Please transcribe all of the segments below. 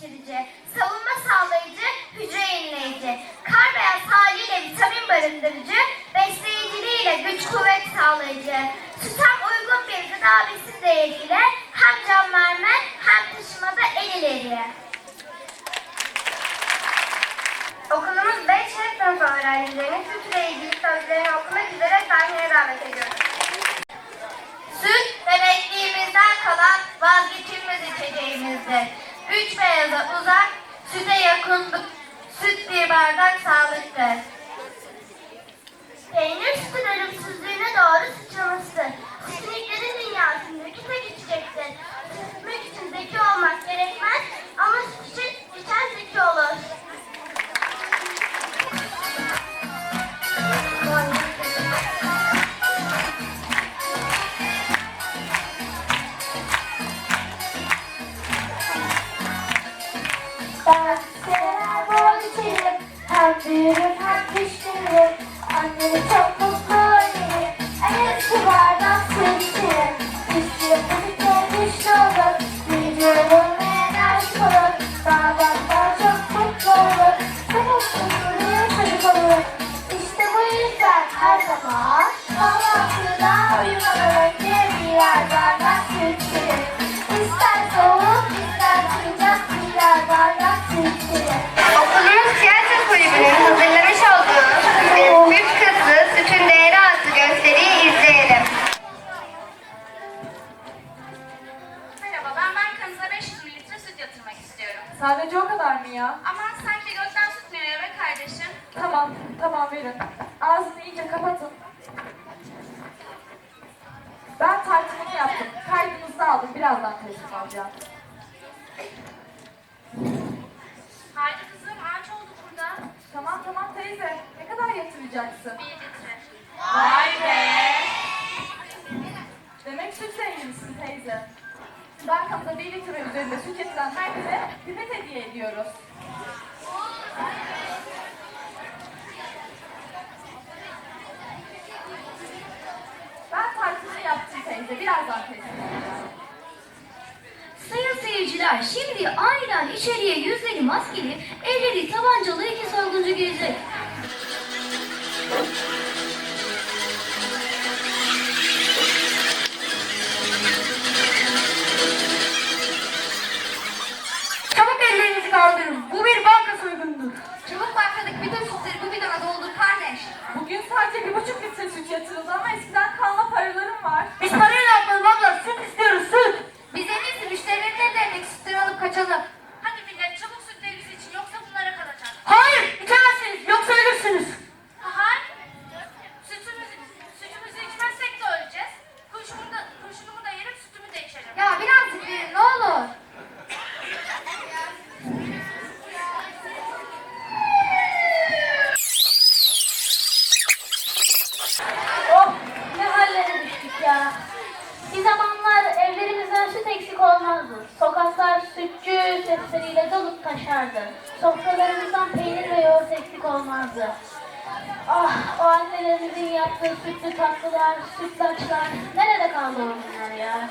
geliştirici, savunma sağlayıcı, hücre yenileyici, kar beyaz haliyle vitamin barındırıcı, besleyiciliğiyle güç kuvvet sağlayıcı, sütem uygun bir gıda besin değeriyle hem can verme hem taşımada el ileri. Okulumuz 5 sınıf öğrencilerinin süt ile ilgili sözlerini okumak üzere sahneye davet ediyoruz. Süt bebekliğimizden kalan vazgeçilmez içeceğimizdir. Üç beyaza uzak, süte yakın, süt bir bardak sağlıktır. Peynir sütün ölümsüzlüğüne doğru sıçramasıdır. Sütünlüklerin dünyasındaki tek içecektir. Sütmek için zeki olmak gerekmez ama süt için içen zeki olur. Eski bardak Güçlü yapıcı güçlü olur Büyüyorum ve enerjik olur Bardak daha çok mutlu olur. Çabuk huzurlu çocuk olur. İşte bu yüzden her zaman Kahvaltıda uyumadan önce birer bardak süt Sadece o kadar mı ya? Aman sanki gökten süt mü yağıyor be kardeşim? Tamam, tamam verin. Ağzını iyice kapatın. Ben tartımını yaptım. Kaydınızı aldım. Birazdan teslim alacağım. Haydi kızım, ağaç oldu burada. Tamam tamam teyze. Ne kadar yatıracaksın? Bir litre. Vay be! Demek süt zenginisin teyze. Bankamda bir litre üzerinde süt yatıran herkese pipet hediye ediyoruz. Ben tartımını yaptım teyze. Birazdan alacağım. Sayın seyirciler, şimdi aniden içeriye yüzleri maskeli, elleri tabancalı iki soyguncu girecek. Ah o annelerimizin yaptığı sütlü tatlılar, sütlaçlar nerede kaldı o günler ya?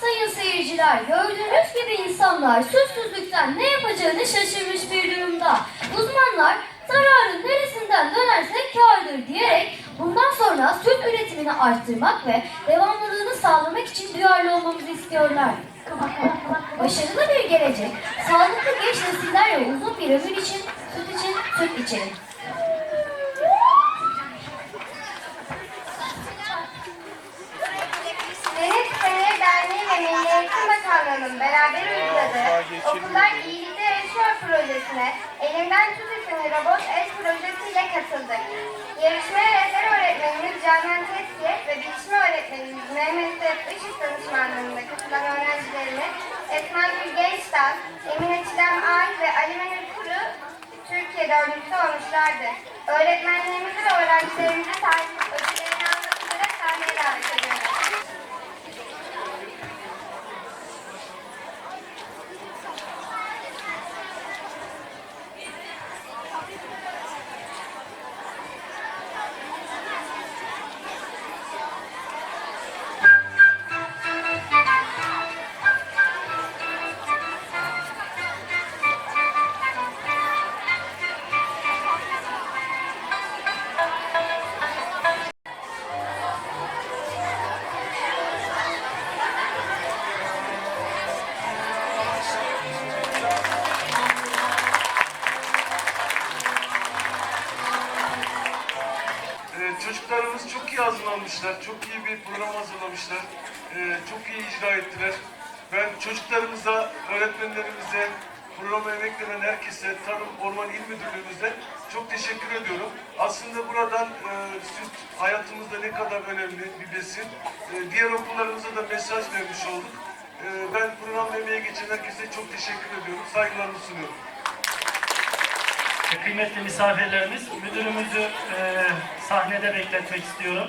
Sayın seyirciler, gördüğünüz gibi insanlar sütsüzlükten ne yapacağını şaşırmış bir durumda. Uzmanlar zararın neresinden dönerse kârdır diyerek bundan sonra süt üretimini arttırmak ve devamlılığını sağlamak için duyarlı olmamızı istiyorlar. Başarılı bir gelecek, sağlıklı genç nesiller ve uzun bir ömür için için süt içelim. Milli Eğitim Bakanlığı'nın beraber uyguladığı Okullar İyilikte Yaşıyor projesine Elimden Tut robot el projesiyle katıldık. Yarışmaya rehber öğretmenimiz Canan Teskiye ve bilişme öğretmenimiz Mehmet Seff Işık danışmanlığında katılan öğrencilerimiz Esma Gül Gençdağ, Emine Çilem Ay ve Ali Menir Türkiye dördüncüsü olmuşlardı. Öğretmenlerimizi ve öğrencilerimizi sahip çok iyi bir program hazırlamışlar. Ee, çok iyi icra ettiler. Ben çocuklarımıza, öğretmenlerimize, programa emek herkese, Tarım Orman İl Müdürlüğümüze çok teşekkür ediyorum. Aslında buradan e, süt hayatımızda ne kadar önemli bir besin. E, diğer okullarımıza da mesaj vermiş olduk. E, ben program emeğe geçen herkese çok teşekkür ediyorum. Saygılarımı sunuyorum. Kıymetli misafirlerimiz, müdürümüzü e, sahnede bekletmek istiyorum.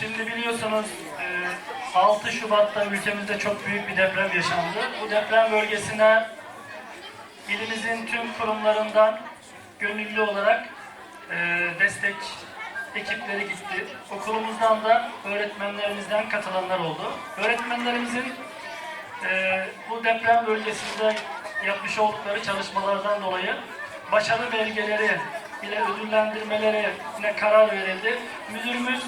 Şimdi biliyorsunuz e, 6 Şubat'ta ülkemizde çok büyük bir deprem yaşandı. Bu deprem bölgesine ilimizin tüm kurumlarından gönüllü olarak e, destek ekipleri gitti. Okulumuzdan da öğretmenlerimizden katılanlar oldu. Öğretmenlerimizin ee, bu deprem bölgesinde yapmış oldukları çalışmalardan dolayı başarı belgeleri ile ödüllendirmelerine karar verildi. Müdürümüz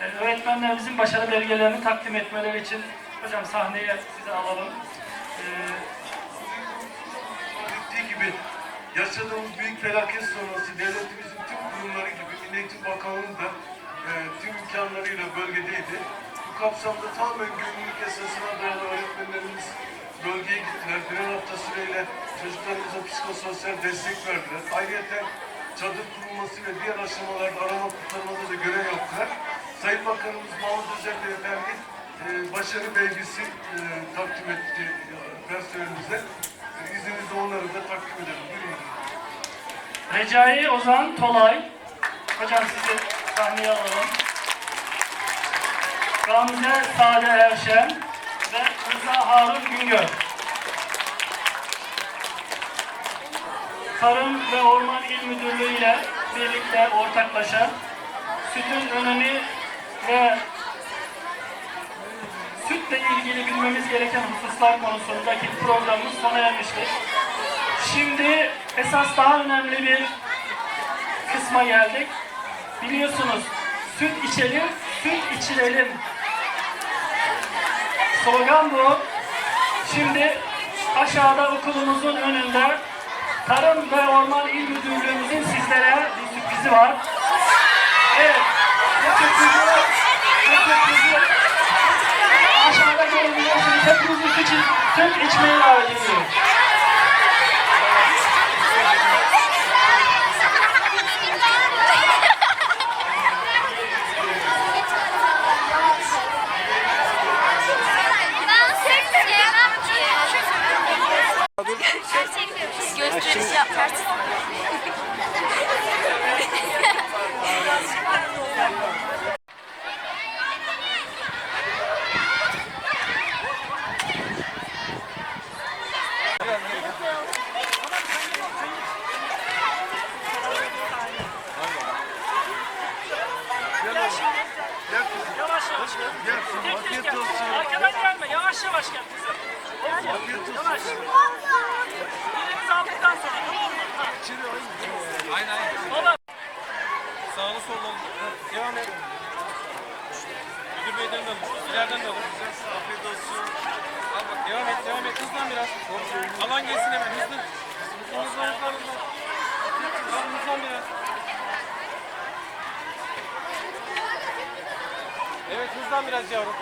e, öğretmenlerimizin başarı belgelerini takdim etmeleri için hocam sahneye size alalım. Ee, Dediği gibi yaşadığımız büyük felaket sonrası devletimizin tüm kurumları gibi Milli Eğitim Bakanlığı da e, tüm imkanlarıyla bölgedeydi. Bu kapsamda tamamen gönüllülük esasına dayalı öğretmenlerimiz bölgeye gittiler. Birer hafta süreyle çocuklarımıza psikososyal destek verdiler. Ayrıca çadır kurulması ve diğer aşamalarda arama kurtarmada da görev yaptılar. Sayın Bakanımız Mahmut Özer Beyefendi e, başarı belgesi e, takdim etti personelimize. E, İzninizle onları da takdim edelim. Buyurun. Recai Ozan Tolay. Hocam sizi sahneye alalım. Gamze Sade Erşen ve Rıza Harun Güngör. Tarım ve Orman İl Müdürlüğü ile birlikte ortaklaşa sütün önemi ve sütle ilgili bilmemiz gereken hususlar konusundaki programımız sona ermiştir. Şimdi esas daha önemli bir kısma geldik. Biliyorsunuz süt içelim, süt içirelim. Slogan bu. Şimdi aşağıda okulumuzun önünde Tarım ve Orman İl Müdürlüğümüzün sizlere bir sürprizi var. Evet. Bu sürprizi, bu sürprizi aşağıda görebiliyorsunuz. Hepinizi süt, süt içmeye davet ediyorum. De alır. İleriden de alır. Afiyet olsun. Al bak devam et devam et. Hızlan biraz. Alan gelsin hemen hızlı. Hızlan hızlan hızlan hızlan. Hızlan hızlan biraz. Evet hızlan biraz yavrum.